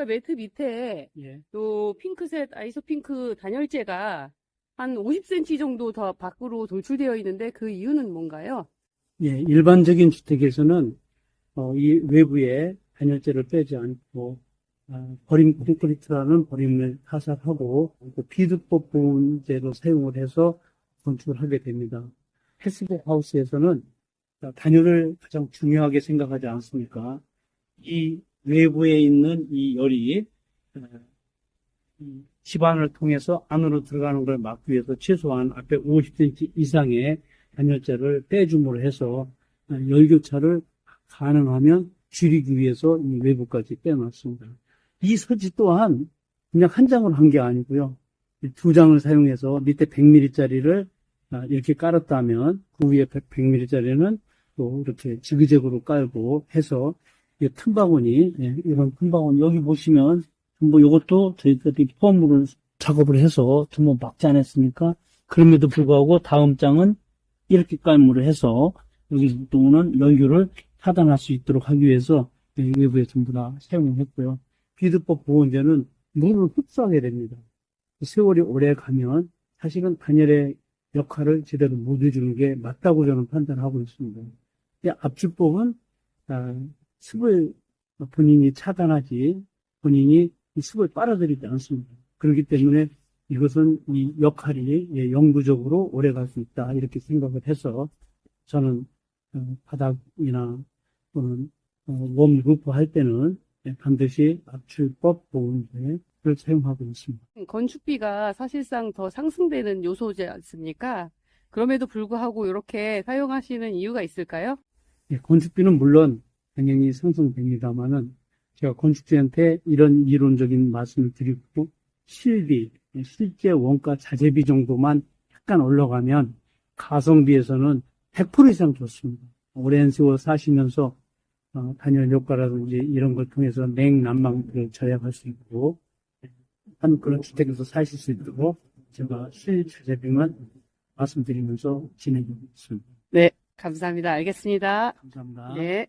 보니까 매트 밑에 예. 또 핑크색 아이소핑크 단열재가 한 50cm 정도 더 밖으로 돌출되어 있는데 그 이유는 뭔가요? 예, 일반적인 주택에서는 어, 이 외부에 단열재를 빼지 않고 아, 버림 콘크리트라는 버림을 타살하고 또 비드법 보온재로 사용을 해서 건축을 하게 됩니다. 패스브 하우스에서는 단열을 가장 중요하게 생각하지 않습니까? 이 외부에 있는 이 열이 어, 이 집안을 통해서 안으로 들어가는 걸 막기 위해서 최소한 앞에 50cm 이상의 단열재를 빼줌으로 해서 어, 열교차를 가능하면 줄이기 위해서 이 외부까지 빼놨습니다. 이 서지 또한 그냥 한 장으로 한 게 아니고요. 이두 장을 사용해서 밑에 100mm짜리를 이렇게 깔았다면 그 위에 100mm짜리는 또 이렇게 지그재그로 깔고 해서 이 틈바구니 예, 이런 틈바구니 여기 보시면 전부 이것도 저희들이 폼으로 작업을 해서 전부 막지 않았습니까? 그럼에도 불구하고 다음 장은 이렇게 깔무를 해서 여기서부터는 열교를 차단할 수 있도록 하기 위해서 이 외부에 전부 다 사용을 했고요. 비드법 보온제는 물을 흡수하게 됩니다. 세월이 오래 가면 사실은 단열의 역할을 제대로 못 해주는 게 맞다고 저는 판단하고 있습니다. 아, 습을 본인이 차단하지 본인이 이 습을 빨아들이지 않습니다. 그렇기 때문에 이것은 이 역할이 예, 영구적으로 오래 갈 수 있다 이렇게 생각을 해서 저는 어, 바닥이나 또는 어, 웜 루프 할 때는 예, 반드시 압출법 보온제를 사용하고 있습니다. 건축비가 사실상 더 상승되는 요소지 않습니까? 그럼에도 불구하고 이렇게 사용하시는 이유가 있을까요? 예, 건축비는 물론 당연히 상승됩니다만은 제가 건축주한테 이런 이론적인 말씀을 드리고 실비, 예, 실제 원가 자재비 정도만 약간 올라가면 가성비에서는 100% 이상 좋습니다. 오랜 세월 사시면서 어, 단열 효과라든지 이런 걸 통해서 냉난방을 절약할 수 있고 한 그런 주택에서 사실 수 있도록 제가 실자재비만 말씀드리면서 진행하고 있습니다. 네, 감사합니다. 알겠습니다. 감사합니다. 네.